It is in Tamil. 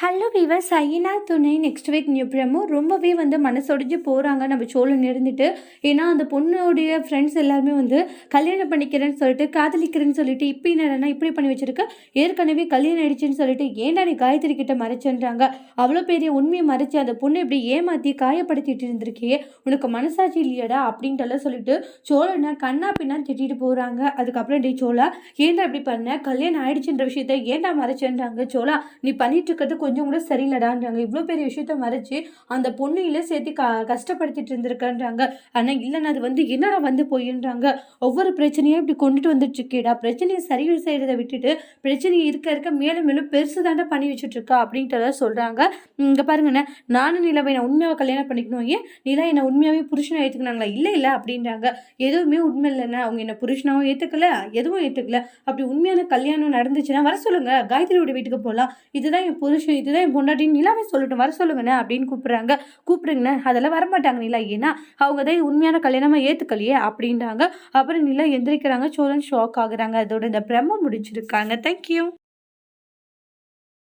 ஹலோ வீவர் சைனா துணை நெக்ஸ்ட் வீக் நியூ பிரமோ. ரொம்பவே வந்து மனசொடிஞ்சு போகிறாங்க நம்ம சோழன் இருந்துட்டு ஏன்னா அந்த பொண்ணுடைய ஃப்ரெண்ட்ஸ் எல்லாருமே வந்து கல்யாணம் பண்ணிக்கிறேன்னு சொல்லிட்டு காதலிக்கிறேன்னு சொல்லிட்டு இப்போ என்னடா இப்படி பண்ணி வச்சிருக்க. ஏற்கனவே கல்யாணம் ஆயிடுச்சுன்னு சொல்லிட்டு ஏன்டா நீ காயத்ரி கிட்ட மறைச்சன்றாங்க. அவ்வளோ பெரிய உண்மையை மறைச்சு அந்த பொண்ணை இப்படி ஏமாற்றி காயப்படுத்திட்டு இருந்திருக்கியே. உனக்கு மனசாட்சி இல்லையடா அப்படின்ட்டுலாம் சொல்லிட்டு சோழனை கண்ணா பின்னா திட்டிட்டு போகிறாங்க அதுக்கப்புறம் டே சோழா ஏன்டா இப்படி பண்ண? கல்யாணம் ஆயிடுச்சுன்ற விஷயத்த ஏன்டா மறைச்சன்றாங்க? சோழா நீ பண்ணிட்டு இருக்கிறது கொஞ்சம் கூட சரியில்லடான்றாங்க. இவ்வளோ பெரிய விஷயத்த மறைச்சு அந்த பொண்ணையில சேர்த்து க கஷ்டப்படுத்திட்டு இருந்திருக்கன்றாங்க. ஆனால் இல்லைன்னா அது வந்து என்னடா வந்து போயின்றாங்க? ஒவ்வொரு பிரச்சனையும் இப்படி கொண்டுட்டு வந்துட்டு இருக்கேடா பிரச்சனையை சரி செய்கிறத விட்டுட்டு பிரச்சனை இருக்க இருக்க மேலும் மேலும் பெருசு தாண்டா பண்ணி வச்சுட்டு இருக்கா அப்படின்றத சொல்கிறாங்க இங்கே பாருங்கண்ணே. நானும் நிலவை நான் உண்மையாக கல்யாணம் பண்ணிக்கணும். ஏன்? நிலா என்னை உண்மையாகவே புருஷனை ஏற்றுக்கினாங்களா இல்லை இல்லை அப்படின்றாங்க. எதுவுமே உண்மை இல்லைண்ணே. அவங்க என்னை புருஷனாகவும் ஏற்றுக்கல எதுவும் ஏற்றுக்கல அப்படி உண்மையான கல்யாணம் நடந்துச்சுன்னா வர சொல்லுங்கள் காயத்ரியோட வீட்டுக்கு போகலாம் இதுதான் என் புருஷன் இதுதான் என் பொண்டாட்டின்னு நிலாவே சொல்லட்டும் வர சொல்லுங்கண்ணே அப்படின்னு கூப்பிட்றாங்க. கூப்பிடுங்கண்ணே அதெல்லாம் வரமாட்டாங்க நிலா. ஏன்னா அவங்க தான் உண்மையான கல்யாணமாக ஏற்றுக்கலையே அப்படின்றாங்க. அப்புறம் நிலா எந்திரிக்கிறாங்க. சோழன் ஷாக் ஆகுறாங்க. அதோட இந்த பிரம்ம முடிச்சிருக்காங்க தேங்க்யூ